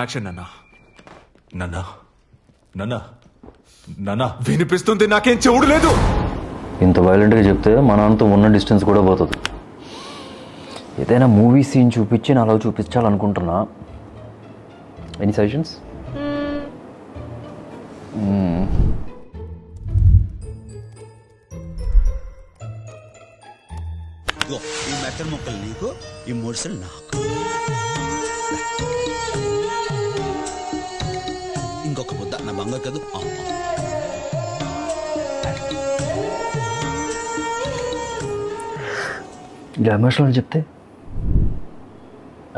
Action నాన్న నాన్న నాన్న నాన్న వినిపిస్తుంది నాకేం చెవుడు లేదు. ఇంత వైలెంట్గా చెప్తే మన అంత ఉన్న డిస్టెన్స్ కూడా పోతుంది. ఏదైనా మూవీ సీన్ చూపించి నాలో చూపించాలనుకుంటున్నా. ఎనీ సజెషన్స్ ఇదిగో, ఈ మెత్తడి ముక్కలు నీకు ఈ మూడుసలు నాకు. ఇంకొక ముద్ద నా బంగారు కదూ. ఇలా ఎమోషనల్ చెప్తే?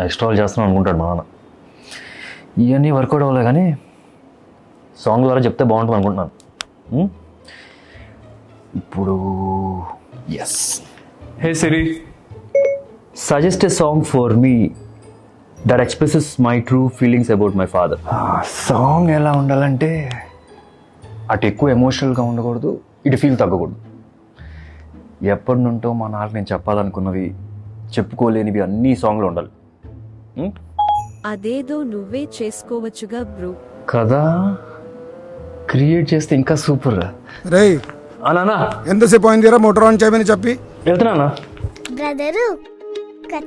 ఎక్స్ట్రాల్ చేస్తున్నాను అనుకుంటాడు మా నాన్న. ఇవన్నీ వర్కౌట్ అవ్వలే కానీ సాంగ్ ద్వారా చెప్తే బాగుంటుంది అనుకుంటున్నాను? ఇప్పుడు yes hey Siri suggest a song for me that expresses my true feelings about my father song ఎలా ఉండాలంటే అటు ఎక్కువ ఎమోషనల్గా ఉండకూడదు ఇటు ఫీల్ తగ్గకూడదు. ఎప్పటి నుంటో మా నాన్నకి నేను చెప్పాలనుకున్నవి చెప్పుకోలేనివి అన్ని సాంగ్లో ఉండాలి. Hmm? అదేదో నువ్వే చేసుకోవచ్చుగా బ్రో. కదా? క్రియేట్ చేస్తే ఇంకా సూపర్ రేయ్ అనా ఎంతసేపు అయిందిరా మోటార్ ఆన్ చేయమని చెప్పి? వెళ్తున్నా బ్రదరు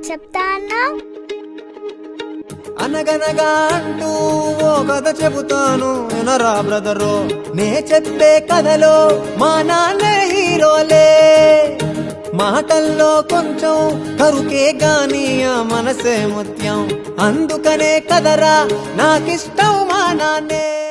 చెప్తా అన్నావు అనగనగా అంటూ ఓ కథ చెబుతాను. వినరా బ్రదరో? నే చెప్పే కథలో మా నాన్న హీరోలే. మాటల్లో కొంచెం కరుకే గాని ఆ మనసే ముత్యం. అందుకనే కదరా నాకిష్టం మా నాన్నే.